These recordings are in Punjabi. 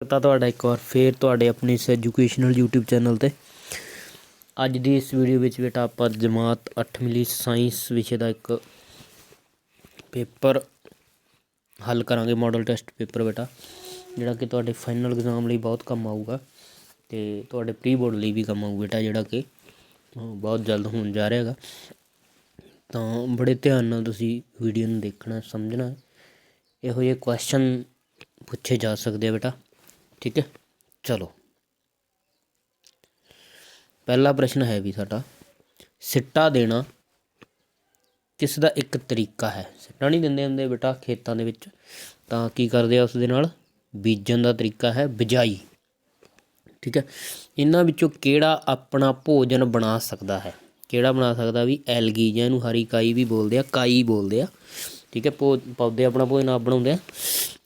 ਤਾਂ ਤੁਹਾਡਾ ਇੱਕ ਵਾਰ ਫੇਰ ਤੁਹਾਡੇ ਆਪਣੇ ਇਸ ਐਜੂਕੇਸ਼ਨਲ YouTube ਚੈਨਲ ਤੇ। ਅੱਜ ਦੀ ਇਸ ਵੀਡੀਓ ਵਿੱਚ ਬੇਟਾ ਆਪਾਂ ਜਮਾਤ 8ਵੀਂ ਲਈ ਸਾਇੰਸ ਵਿਸ਼ੇ ਦਾ ਇੱਕ ਪੇਪਰ ਹੱਲ ਕਰਾਂਗੇ ਮਾਡਲ ਟੈਸਟ ਪੇਪਰ ਬੇਟਾ, ਜਿਹੜਾ ਕਿ ਤੁਹਾਡੇ ਫਾਈਨਲ ਐਗਜ਼ਾਮ ਲਈ ਬਹੁਤ ਕੰਮ ਆਊਗਾ ਤੇ ਤੁਹਾਡੇ ਪ੍ਰੀ ਬੋਰਡ ਲਈ ਵੀ ਕੰਮ ਆਊ ਬੇਟਾ, ਜਿਹੜਾ ਕਿ ਬਹੁਤ ਜਲਦ ਹੋਣ ਜਾ ਰਿਹਾ ਹੈਗਾ। ਤਾਂ ਬੜੇ ਧਿਆਨ ਨਾਲ ਤੁਸੀਂ ਵੀਡੀਓ ਨੂੰ ਦੇਖਣਾ, ਸਮਝਣਾ। ਇਹੋ ਜਿਹੇ ਕੁਐਸਚਨ ਪੁੱਛੇ ਜਾ ਸਕਦੇ ਆ ਬੇਟਾ। ਠੀਕ ਹੈ? ਚਲੋ। ਪਹਿਲਾ ਪ੍ਰਸ਼ਨ ਹੈ ਵੀ ਸਾਡਾ, ਸਿੱਟਾ ਦੇਣਾ ਕਿਸ ਦਾ ਇੱਕ ਤਰੀਕਾ ਹੈ? ਸਿੱਟਾ ਨਹੀਂ ਦਿੰਦੇ ਹੁੰਦੇ ਬੇਟਾ ਖੇਤਾਂ ਦੇ ਵਿੱਚ, ਤਾਂ ਕੀ ਕਰਦੇ ਆ ਉਸ ਦੇ ਨਾਲ? ਬੀਜਣ ਦਾ ਤਰੀਕਾ ਹੈ ਬਿਜਾਈ। ਠੀਕ ਹੈ? ਇਹਨਾਂ ਵਿੱਚੋਂ ਕਿਹੜਾ ਆਪਣਾ ਭੋਜਨ ਬਣਾ ਸਕਦਾ ਹੈ? ਕਿਹੜਾ ਬਣਾ ਸਕਦਾ ਵੀ ਐਲਗੀ ਜਾਂ ਇਹਨੂੰ ਹਰੀ ਕਾਈ ਵੀ ਬੋਲਦੇ ਆ, ਕਾਈ ਬੋਲਦੇ ਆ। ਠੀਕ ਹੈ? ਪੌ ਪੌਦੇ ਆਪਣਾ ਭੋਜਨ ਆਪ ਬਣਾਉਂਦੇ ਆ।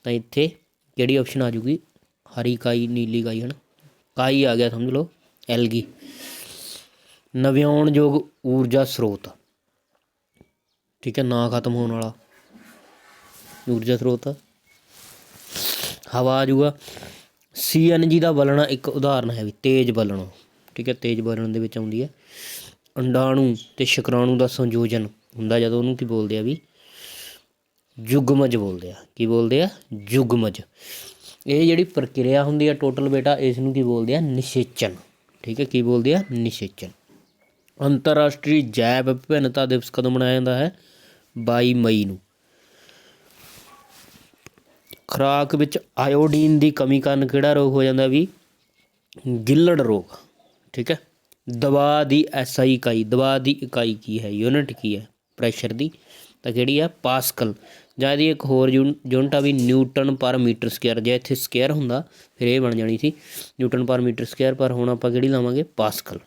ਤਾਂ ਇੱਥੇ ਕਿਹੜੀ ਆਪਸ਼ਨ ਆ ਜੂਗੀ ਹਰੀ ਕਾਈ, ਨੀਲੀ ਕਾਈ, ਹਨ? ਕਾਈ ਆ ਗਿਆ, ਸਮਝ ਲਓ, ਐਲਗੀ। ਨਵਿਆਉਣਯੋਗ ਊਰਜਾ ਸਰੋਤ। ਠੀਕ ਹੈ, ਨਾ ਖਤਮ ਹੋਣ ਵਾਲਾ। ਊਰਜਾ ਸਰੋਤ। ਹਵਾ ਆ ਜੂਗਾ। ਸੀਐਨਜੀ ਦਾ ਬਲਣਾ ਇੱਕ ਉਦਾਹਰਨ ਹੈ ਵੀ, ਤੇਜ਼ ਬਲਣਾ। ਠੀਕ ਹੈ, ਤੇਜ਼ ਬਲਣ ਦੇ ਵਿੱਚ ਆਉਂਦੀ ਹੈ। ਅੰਡਾਣੂ ਤੇ ਸ਼ੁਕਰਾਣੂ ਦਾ ਸੰਯੋਜਨ ਹੁੰਦਾ, ਜਦੋਂ ਉਹਨੂੰ ਕੀ ਬੋਲਦੇ ਆ ਵੀ? ਯੁਗਮਜ ਬੋਲਦੇ ਆ। ਕੀ ਬੋਲਦੇ ਆ? ਯੁਗਮਜ ਇਹ ਜਿਹੜੀ ਪ੍ਰਕਿਰਿਆ ਹੁੰਦੀ ਆ ਟੋਟਲ ਬੇਟਾ ਇਸ ਨੂੰ ਕੀ ਬੋਲਦੇ ਆ? ਨਿਸ਼ੇਚਨ। ਠੀਕ ਹੈ, ਕੀ ਬੋਲਦੇ ਆ? ਨਿਸ਼ੇਚਨ। ਅੰਤਰਰਾਸ਼ਟਰੀ ਜੈਵ ਵਿਭਿੰਨਤਾ ਦਿਵਸ ਕਦੋਂ ਮਨਾਇਆ ਜਾਂਦਾ ਹੈ? 22 ਮਈ ਨੂੰ। ਖੁਰਾਕ ਵਿੱਚ ਆਇਓਡੀਨ ਦੀ ਕਮੀ ਕਾਰਨ ਕਿਹੜਾ ਰੋਗ ਹੋ ਜਾਂਦਾ ਵੀ? ਗਿੱਲੜ ਰੋਗ। ਠੀਕ ਹੈ, ਦਵਾ ਦੀ ਐਸਆਈ ਇਕਾਈ, ਦਵਾ ਦੀ ਇਕਾਈ ਕੀ ਹੈ? ਯੂਨਿਟ ਕੀ ਹੈ? ਪ੍ਰੈਸ਼ਰ ਦੀ। ਤਾਂ ਕਿਹੜੀ ਆ ਪਾਸਕਲ। ਜਾਂ ਇਹਦੀ ਇੱਕ ਹੋਰ ਯੂਨ- ਯੂਨਿਟ ਆ ਵੀ ਨਿਊਟਨ ਪਰ ਮੀਟਰ ਸਕੁਅਰ ਜੇ ਇੱਥੇ ਸਕੁਅਰ ਹੁੰਦਾ, ਫਿਰ ਇਹ ਬਣ ਜਾਣੀ ਸੀ ਨਿਊਟਨ ਪਰ ਮੀਟਰ ਸਕੁਅਰ ਪਰ ਹੁਣ ਆਪਾਂ ਕਿਹੜੀ ਲਾਵਾਂਗੇ? ਪਾਸਕਲ।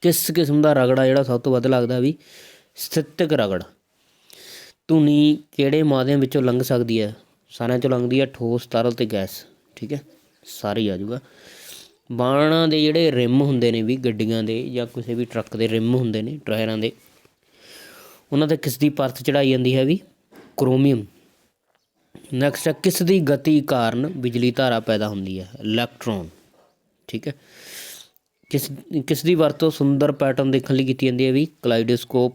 ਕਿਸ ਕਿਸਮ ਦਾ ਰਗੜਾ ਜਿਹੜਾ ਸਭ ਤੋਂ ਵੱਧ ਲੱਗਦਾ ਵੀ ਸਥਿਤਕ ਰਗੜ? ਧੁਨੀ ਕਿਹੜੇ ਮਾਧਿਅਮ ਵਿੱਚੋਂ ਲੰਘ ਸਕਦੀ ਹੈ? ਸਾਰਿਆਂ ਚੋਂ ਲੰਘਦੀ ਹੈ ਠੋਸ, ਤਰਲ ਤੇ ਗੈਸ। ਠੀਕ ਹੈ? ਸਾਰੀ ਆ ਜਾਊਗਾ। ਬਾਣਾਂ ਦੇ ਜਿਹੜੇ ਰਿਮ ਹੁੰਦੇ ਨੇ ਵੀ, ਗੱਡੀਆਂ ਦੇ ਜਾਂ ਕਿਸੇ ਵੀ ਟਰੱਕ ਦੇ ਰਿਮ ਹੁੰਦੇ ਨੇ, ਟਾਇਰਾਂ ਦੇ ਉਹਨਾਂ ਤੇ ਕਿਸ ਦੀ ਪਰਤ ਚੜਾਈ ਜਾਂਦੀ ਹੈ ਵੀ ਕ੍ਰੋਮੀਅਮ ਨੈਕਸਟ ਹੈ ਕਿਸ ਦੀ ਗਤੀ ਕਾਰਨ ਬਿਜਲੀ ਧਾਰਾ ਪੈਦਾ ਹੁੰਦੀ ਹੈ? ਇਲੈਕਟ੍ਰੋਨ ਠੀਕ ਹੈ। ਕਿਸ ਕਿਸ ਦੀ ਵਰਤੋਂ ਸੁੰਦਰ ਪੈਟਰਨ ਦੇਖਣ ਲਈ ਕੀਤੀ ਜਾਂਦੀ ਹੈ ਵੀ? ਕਲਾਈਡੋਸਕੋਪ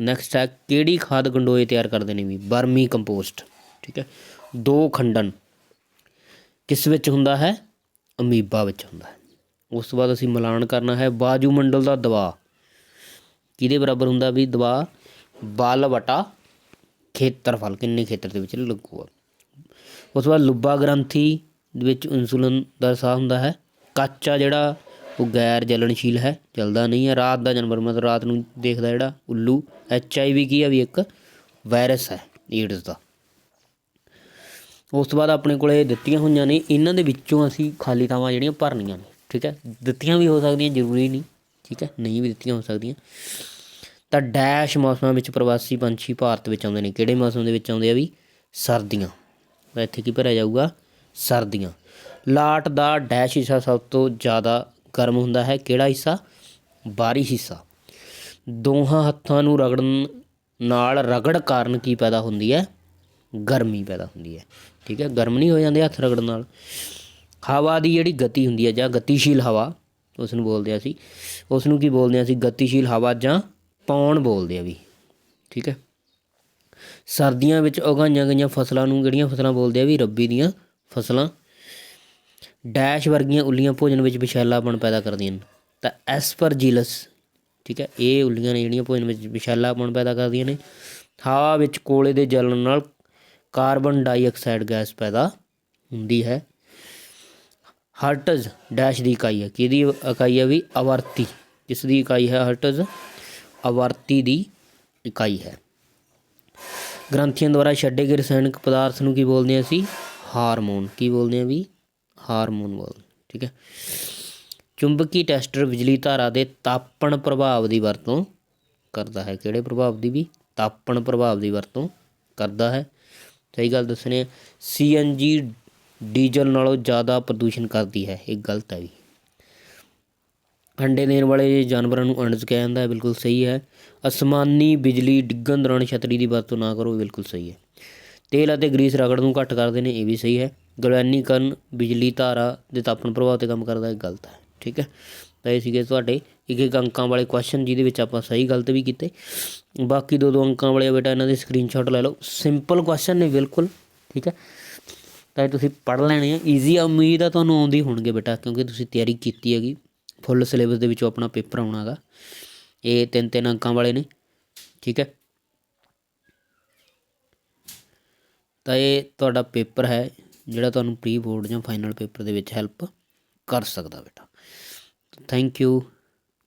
ਨੈਕਸਟ ਹੈ, ਕਿਹੜੀ ਖਾਦ ਗੰਡੋਏ ਤਿਆਰ ਕਰਦੇ ਨੇ ਵੀ? ਬਰਮੀ ਕੰਪੋਸਟ ਠੀਕ ਹੈ। ਦੋ ਖੰਡਨ। ਕਿਸ ਵਿੱਚ ਹੁੰਦਾ ਹੈ? ਅਮੀਬਾ ਵਿੱਚ ਹੁੰਦਾ ਹੈ। ਉਸ ਤੋਂ ਬਾਅਦ ਅਸੀਂ ਮਿਲਾਨ ਕਰਨਾ ਹੈ ਵਾਯੂਮੰਡਲ ਦਾ ਦਬਾਅ। ਕਿਹਦੇ ਬਰਾਬਰ ਹੁੰਦਾ ਵੀ ਦਬਾਅ ਬਲ ਵਟਾ ਖੇਤਰਫਲ ਕਿੰਨੇ ਖੇਤਰ ਦੇ ਵਿੱਚ ਲੱਗੂਗਾ। ਉਸ ਤੋਂ ਬਾਅਦ ਲੁੱਬਾ ਗ੍ਰੰਥੀ ਵਿੱਚ ਇਨਸੂਲਿਨ ਦਾ ਸਾਹ ਹੁੰਦਾ ਹੈ। ਕੱਚਾ ਜਿਹੜਾ, ਉਹ ਗੈਰ ਜਲਣਸ਼ੀਲ ਹੈ, ਜਲਦਾ ਨਹੀਂ ਹੈ। ਰਾਤ ਦਾ ਜਾਨਵਰ ਮਤਲਬ ਰਾਤ ਨੂੰ ਦੇਖਦਾ ਜਿਹੜਾ ਉੱਲੂ ਐਚ ਆਈ ਵੀ ਕੀ ਆ ਵੀ ਇੱਕ ਵਾਇਰਸ ਹੈ ਏਡਸ ਦਾ। ਉਸ ਤੋਂ ਬਾਅਦ ਆਪਣੇ ਕੋਲੇ ਦਿੱਤੀਆਂ ਹੋਈਆਂ ਨੇ। ਇਹਨਾਂ ਦੇ ਵਿੱਚੋਂ ਅਸੀਂ ਖਾਲੀ ਥਾਵਾਂ ਜਿਹੜੀਆਂ ਭਰਨੀਆਂ ਨੇ, ਠੀਕ ਹੈ? ਦਿੱਤੀਆਂ ਵੀ ਹੋ ਸਕਦੀਆਂ, ਜ਼ਰੂਰੀ ਨਹੀਂ। ਠੀਕ ਹੈ, ਨਹੀਂ ਵੀ ਦਿੱਤੀਆਂ ਹੋ ਸਕਦੀਆਂ। ਤਾਂ ਡੈਸ਼ ਮੌਸਮਾਂ ਵਿੱਚ ਪ੍ਰਵਾਸੀ ਪੰਛੀ ਭਾਰਤ ਵਿੱਚ ਆਉਂਦੇ ਨੇ। ਕਿਹੜੇ ਮੌਸਮ ਦੇ ਵਿੱਚ ਆਉਂਦੇ ਆ ਵੀ? ਸਰਦੀਆਂ। ਤਾਂ ਇੱਥੇ ਕੀ ਭਰਿਆ ਜਾਊਗਾ? ਸਰਦੀਆਂ। ਲਾਟ ਦਾ ਡੈਸ਼ ਹਿੱਸਾ ਸਭ ਤੋਂ ਜ਼ਿਆਦਾ ਗਰਮ ਹੁੰਦਾ ਹੈ। ਕਿਹੜਾ ਹਿੱਸਾ? ਬਾਹਰੀ ਹਿੱਸਾ। ਦੋਹਾਂ ਹੱਥਾਂ ਨੂੰ ਰਗੜਨ ਨਾਲ ਰਗੜ ਕਾਰਨ ਕੀ ਪੈਦਾ ਹੁੰਦੀ ਹੈ? ਗਰਮੀ ਪੈਦਾ ਹੁੰਦੀ ਹੈ। ਠੀਕ ਹੈ, ਗਰਮ ਨਹੀਂ ਹੋ ਜਾਂਦੇ ਹੱਥ ਰਗੜਨ ਨਾਲ। ਹਵਾ ਦੀ ਜਿਹੜੀ ਗਤੀ ਹੁੰਦੀ ਹੈ ਜਾਂ ਗਤੀਸ਼ੀਲ ਹਵਾ ਉਸ ਨੂੰ ਬੋਲਦੇ ਆ ਅਸੀਂ। ਉਸ ਨੂੰ ਕੀ ਬੋਲਦੇ ਆ ਅਸੀਂ? ਗਤੀਸ਼ੀਲ ਹਵਾ ਜਾਂ ਪੌਣ ਬੋਲਦੇ ਆ ਵੀ। ਠੀਕ ਹੈ? ਸਰਦੀਆਂ ਵਿੱਚ ਉਗਾਈਆਂ ਗਈਆਂ ਫਸਲਾਂ ਨੂੰ ਕਿਹੜੀਆਂ ਫਸਲਾਂ ਬੋਲਦੇ ਆ ਵੀ? ਰੱਬੀ ਦੀਆਂ ਫਸਲਾਂ। ਡੈਸ਼ ਵਰਗੀਆਂ ਉੱਲੀਆਂ ਭੋਜਨ ਵਿੱਚ ਵਿਸ਼ੈਲਾਪਣ ਪੈਦਾ ਕਰਦੀਆਂ ਨੇ। ਤਾਂ ਐਸਪਰਜੀਲਸ, ਠੀਕ ਹੈ? ਇਹ ਉੱਲੀਆਂ ਨੇ ਜਿਹੜੀਆਂ ਭੋਜਨ ਵਿੱਚ ਵਿਸ਼ੈਲਾਪਣ ਪੈਦਾ ਕਰਦੀਆਂ ਨੇ। ਹਵਾ ਵਿੱਚ ਕੋਲੇ ਦੇ ਜਲਣ ਨਾਲ ਕਾਰਬਨ ਡਾਈਆਕਸਾਈਡ ਗੈਸ ਪੈਦਾ ਹੁੰਦੀ ਹੈ। ਹਰਟਜ਼ ਡੈਸ਼ ਦੀ ਇਕਾਈ ਹੈ। ਕਿਹਦੀ ਇਕਾਈ ਹੈ ਵੀ? ਆਵਰਤੀ। ਜਿਸ ਦੀ ਇਕਾਈ ਹੈ ਹਰਟਜ਼, ਆਵਰਤੀ ਦੀ ਇਕਾਈ ਹੈ। ਗ੍ਰੰਥੀਆਂ ਦੁਆਰਾ ਛੱਡੇ ਗਏ ਰਸਾਇਣਕ ਪਦਾਰਥ ਨੂੰ ਕੀ ਬੋਲਦੇ ਹਾਂ ਅਸੀਂ? ਹਾਰਮੋਨ। ਕੀ ਬੋਲਦੇ ਹਾਂ ਵੀ? ਹਾਰਮੋਨ ਬੋਲ ਠੀਕ ਹੈ। ਚੁੰਬਕੀ ਟੈਸਟਰ ਬਿਜਲੀ ਧਾਰਾ ਦੇ ਤਾਪਣ ਪ੍ਰਭਾਵ ਦੀ ਵਰਤੋਂ ਕਰਦਾ ਹੈ। ਕਿਹੜੇ ਪ੍ਰਭਾਵ ਦੀ ਵੀ? ਤਾਪਣ ਪ੍ਰਭਾਵ ਦੀ ਵਰਤੋਂ ਕਰਦਾ ਹੈ। ਸਹੀ ਗੱਲ ਦੱਸਣੀ ਹੈ। ਸੀਐਨਜੀ ਡੀਜ਼ਲ ਨਾਲੋਂ ਜ਼ਿਆਦਾ ਪ੍ਰਦੂਸ਼ਣ ਕਰਦੀ ਹੈ। ਇਹ ਗਲਤ ਹੈ ਵੀ। ਅੰਡੇ ਦੇਣ ਵਾਲੇ ਜਾਨਵਰਾਂ ਨੂੰ ਅਣਜ ਕਿਹਾ ਜਾਂਦਾ ਹੈ, ਬਿਲਕੁਲ ਸਹੀ ਹੈ। ਅਸਮਾਨੀ ਬਿਜਲੀ ਡਿੱਗਣ ਦੌਰਾਨ ਛਤਰੀ ਦੀ ਵਰਤੋਂ ਨਾ ਕਰੋ, ਇਹ ਬਿਲਕੁਲ ਸਹੀ ਹੈ। ਤੇਲ ਅਤੇ ਗਰੀਸ ਰਗੜ ਨੂੰ ਘੱਟ ਕਰਦੇ ਨੇ, ਇਹ ਵੀ ਸਹੀ ਹੈ। ਗਲਵੈਨੀਕਰਨ ਬਿਜਲੀ ਧਾਰਾ ਦੇ ਤਾਪਨ ਪ੍ਰਭਾਵ ਤੇ ਕੰਮ ਕਰਦਾ, ਇਹ ਗਲਤ ਹੈ। ਠੀਕ ਹੈ। ਤਾਂ ਇਹ ਸੀਗੇ ਤੁਹਾਡੇ ਇੱਕ ਇੱਕ ਅੰਕਾਂ ਵਾਲੇ ਕੁਐਸਚਨ ਜਿਹਦੇ ਵਿੱਚ ਆਪਾਂ ਸਹੀ ਗਲਤ ਵੀ ਕੀਤੇ। ਬਾਕੀ ਦੋ ਦੋ ਅੰਕਾਂ ਵਾਲੇ ਬੇਟਾ, ਇਹਨਾਂ ਦੇ ਸਕਰੀਨਸ਼ਾਟ ਲੈ ਲਓ। ਸਿੰਪਲ ਕੁਐਸਚਨ ਨੇ, ਬਿਲਕੁਲ। ਠੀਕ ਹੈ। ਤਾਂ ਇਹ ਤੁਸੀਂ ਪੜ੍ਹ ਲੈਣੇ ਆ। ਈਜ਼ੀ ਉਮੀਦ ਆ ਤੁਹਾਨੂੰ ਆਉਂਦੀ ਹੋਣਗੇ ਬੇਟਾ, ਕਿਉਂਕਿ ਤੁਸੀਂ ਤਿਆਰੀ ਕੀਤੀ ਹੈਗੀ। ਫੁੱਲ ਸਿਲੇਬਸ ਦੇ ਵਿੱਚੋਂ ਆਪਣਾ ਪੇਪਰ ਆਉਣਾਗਾ ਇਹ ਤਿੰਨ ਤਿੰਨ ਅੰਕਾਂ ਵਾਲੇ ਨੇ, ਠੀਕ ਹੈ? ਤਾਂ ਇਹ ਤੁਹਾਡਾ ਪੇਪਰ ਹੈ, ਜਿਹੜਾ ਤੁਹਾਨੂੰ ਪ੍ਰੀ ਬੋਰਡ ਜਾਂ ਫਾਈਨਲ ਪੇਪਰ ਦੇ ਵਿੱਚ ਹੈਲਪ ਕਰ ਸਕਦਾ ਬੇਟਾ। Thank you